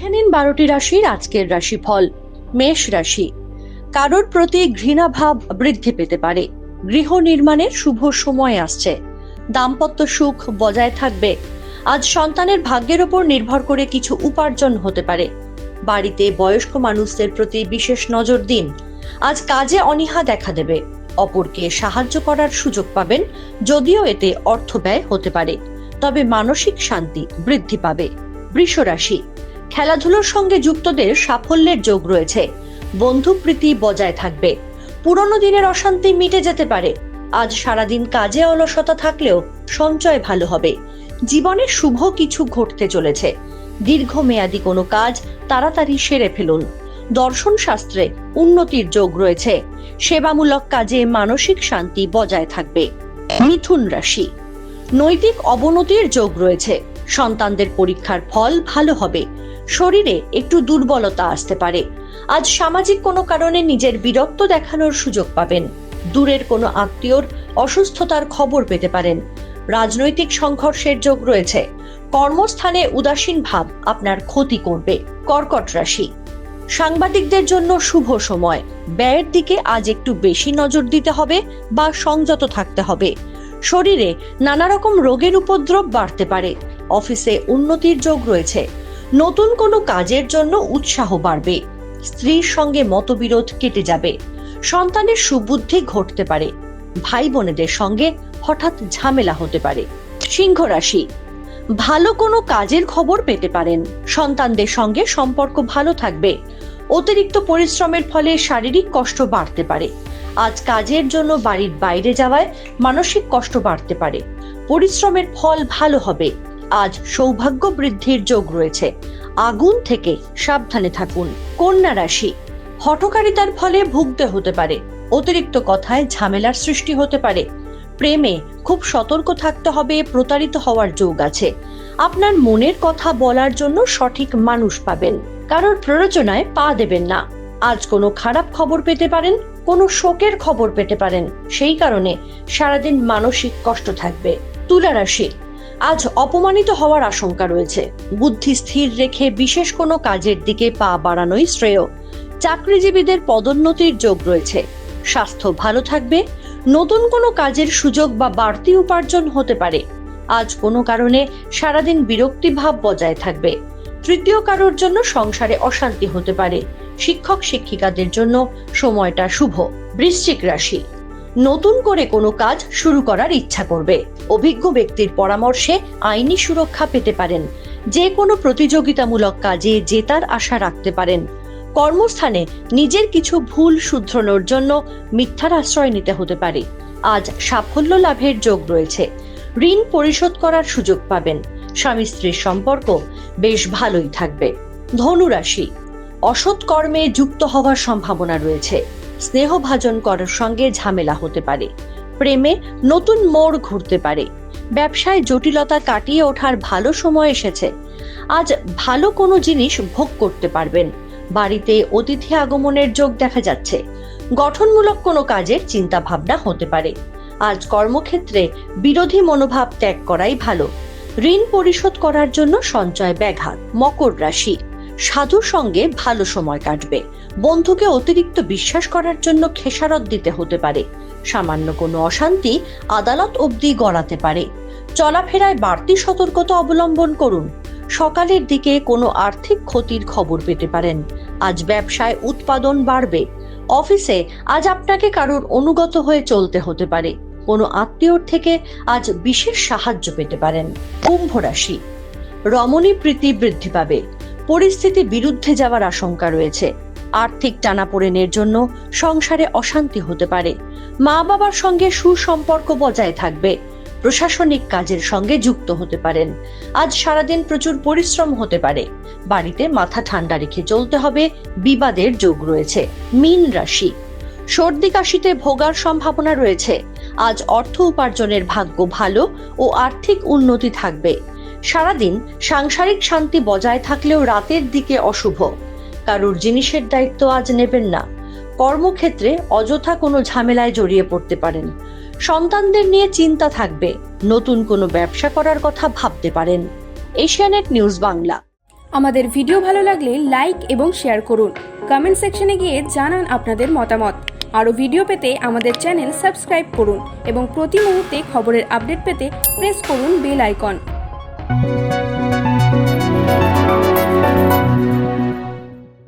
দেখে নিন বারোটি রাশির আজকের রাশিফল, মেষ রাশি। কারোর প্রতি ঘৃণাভাব বৃদ্ধি পেতে পারে। গৃহ নির্মাণের শুভ সময় আসছে। দাম্পত্য সুখ বজায় থাকবে। আজ সন্তানের ভাগ্যের ওপর নির্ভর করে কিছু উপার্জন হতে পারে। বাড়িতে বয়স্ক মানুষদের প্রতি বিশেষ নজর দিন। আজ কাজে অনীহা দেখা দেবে। অপরকে সাহায্য করার সুযোগ পাবেন, যদিও এতে অর্থ ব্যয় হতে পারে। তবে মানসিক শান্তি বৃদ্ধি পাবে। বৃষ রাশি খেলাধুলোর সঙ্গে যুক্তদের সাফল্যের যোগ রয়েছে। বন্ধুপ্রীতি বজায় থাকবে। পুরনো দিনের অশান্তি মিটে যেতে পারে। আজ সারাদিন কাজে অলসতা থাকলেও সঞ্চয় ভালো হবে। জীবনে শুভ কিছু ঘটতে চলেছে। দীর্ঘমেয়াদী কোনো কাজ তাড়াতাড়ি সেরে ফেলুন। দর্শন শাস্ত্রে উন্নতির যোগ রয়েছে। সেবামূলক কাজে মানসিক শান্তি বজায় থাকবে। মিথুন রাশি। নৈতিক অবনতির যোগ রয়েছে। সন্তানদের পরীক্ষার ফল ভালো হবে। শরীরে একটু দুর্বলতা আসতে পারে। আজ সামাজিক কোনো কারণে নিজের বিরক্ত দেখানোর সুযোগ পাবেন। দূরের কোনো আত্মীয়র অসুস্থতার খবর পেতে পারেন। রাজনৈতিক সংঘর্ষের যোগ রয়েছে। কর্মস্থানে উদাসীন ভাব আপনার ক্ষতি করবে। কর্কট রাশি। সাংবাদিকদের জন্য শুভ সময়। ব্যয়ের দিকে আজ একটু বেশি নজর দিতে হবে বা সংযত থাকতে হবে। শরীরে নানা রকম রোগের উপদ্রব বাড়তে পারে। অফিসে উন্নতির যোগ রয়েছে। নতুন কোনো কাজের জন্য উৎসাহ বাড়বে। স্ত্রীর সঙ্গে মতবিরোধ কেটে যাবে। সন্তানের সুবুদ্ধি ঘটতে পারে। ভাই বোনেদের সঙ্গে হঠাৎ ঝামেলা হতে পারে। সিংহ রাশি। ভালো কোনো কাজের খবর পেতে পারেন। সন্তানদের সঙ্গে সম্পর্ক ভালো থাকবে। অতিরিক্ত পরিশ্রমের ফলে শারীরিক কষ্ট বাড়তে পারে। আজ কাজের জন্য বাড়ির বাইরে যাওয়ায় মানসিক কষ্ট বাড়তে পারে। পরিশ্রমের ফল ভালো হবে। আজ সৌভাগ্য বৃদ্ধির যোগ রয়েছে। আগুন থেকে সাবধানে থাকুন। কন্যা রাশি, হঠকারিতার ফলে ভুগতে হতে পারে। অতিরিক্ত কথায় ঝামেলার সৃষ্টি হতে পারে। প্রেমে খুব সতর্ক থাকতে হবে, প্রতারিত হওয়ার যোগ আছে। আপনার মনের কথা বলার জন্য সঠিক মানুষ পাবেন। কারোর প্ররোচনায় পা দেবেন না। আজ কোনো খারাপ খবর পেতে পারেন, কোনো শোকের খবর পেতে পারেন। সেই কারণে সারাদিন মানসিক কষ্ট থাকবে। তুলা রাশি আজ অপমানিত হওয়ার আশঙ্কা রয়েছে। বুদ্ধি স্থির রেখে বিশেষ কোনো কাজের দিকে পা বাড়ানোই শ্রেয়। চাকরিজীবীদের পদোন্নতির যোগ রয়েছে। স্বাস্থ্য ভালো থাকবে, নতুন কোনো কাজের সুযোগ বা বাড়তি উপার্জন হতে পারে। আজ কোনো কারণে সারাদিন বিরক্তি ভাব বজায় থাকবে। তৃতীয় কারোর জন্য সংসারে অশান্তি হতে পারে। শিক্ষক শিক্ষিকাদের জন্য সময়টা শুভ। বৃশ্চিক রাশি। নতুন করে কোনো কাজ শুরু করার ইচ্ছা করবে। অভিজ্ঞ ব্যক্তির পরামর্শে আইনি সুরক্ষা পেতে পারেন। যে কোনো প্রতিযোগিতামূলক কাজে জেতার আশা রাখতে পারেন। কর্মস্থানে নিজের কিছু ভুল শুধরানোর জন্য মিথ্যার আশ্রয় নিতে হতে পারে। আজ সাফল্য লাভের যোগ রয়েছে। ঋণ পরিশোধ করার সুযোগ পাবেন। স্বামী স্ত্রীর সম্পর্ক বেশ ভালোই থাকবে। ধনুরাশি। অসৎ কর্মে যুক্ত হওয়ার সম্ভাবনা রয়েছে। স্নেহভাজন করার সঙ্গে ঝামেলা হতে পারে। প্রেমে নতুন মোড় ঘুরতে পারে। ব্যবসায় জটিলতা কাটিয়ে ওঠার ভালো সময় এসেছে। আজ ভালো কোনো জিনিস ভোগ করতে পারবেন। বাড়িতে অতিথি আগমনের যোগ দেখা যাচ্ছে। গঠনমূলক কোনো কাজের চিন্তা ভাবনা হতে পারে। আজ কর্মক্ষেত্রে বিরোধী মনোভাব ত্যাগ করাই ভালো। ঋণ পরিশোধ করার জন্য সঞ্চয় ব্যাঘাত, মকর রাশি। সাধুর সঙ্গে ভালো সময় কাটবে। বন্ধুকে অতিরিক্ত বিশ্বাস করার জন্য খেসারত দিতে হতে পারে। সামান্য কোনো অশান্তি আদালত অবধি গড়াতে পারে। চলাফেরায় বাড়তি সতর্কতা অবলম্বন করুন। সকালের দিকে কোনো আর্থিক ক্ষতির খবর পেতে পারেন। আজ ব্যবসায় উৎপাদন বাড়বে। অফিসে আজ আপনাকে কারোর অনুগত হয়ে চলতে হতে পারে। কোনো আত্মীয়র থেকে আজ বিশেষ সাহায্য পেতে পারেন। কুম্ভ রাশি। রমণী প্রীতি বৃদ্ধি পাবে। পরিস্থিতি বিরুদ্ধে যাওয়ার আশঙ্কা রয়েছে। আর্থিক টানাপোড়েনের জন্য সংসারে অশান্তি হতে পারে। মা বাবার সঙ্গে সুসম্পর্ক বজায় থাকবে। প্রশাসনিক কাজের সঙ্গে যুক্ত হতে পারেন। আজ সারাদিন প্রচুর পরিশ্রম হতে পারে। বাড়িতে মাথা ঠান্ডা রেখে চলতে হবে, বিবাদের যোগ রয়েছে। মীন রাশি। সর্দি কাশিতে ভোগার সম্ভাবনা রয়েছে। আজ অর্থ উপার্জনের ভাগ্য ভালো ও আর্থিক উন্নতি থাকবে। সারাদিন সাংসারিক শান্তি বজায় থাকলেও রাতের দিকে অশুভ। কারুর জিনিসের দায়িত্ব আজ নেবেন না। কর্মক্ষেত্রে অযথা কোনো ঝামেলায় জড়িয়ে পড়তে পারেন। সন্তানদের নিয়ে চিন্তা থাকবে। নতুন কোনো ব্যবসা করার কথা ভাবতে পারেন। এশিয়ানেট নিউজ বাংলা। আমাদের ভিডিও ভালো লাগলে লাইক এবং শেয়ার করুন। কমেন্ট সেকশনে গিয়ে জানান আপনাদের মতামত। আরও ভিডিও পেতে আমাদের চ্যানেল সাবস্ক্রাইব করুন এবং প্রতি মুহূর্তে খবরের আপডেট পেতে প্রেস করুন বেল আইকন। Música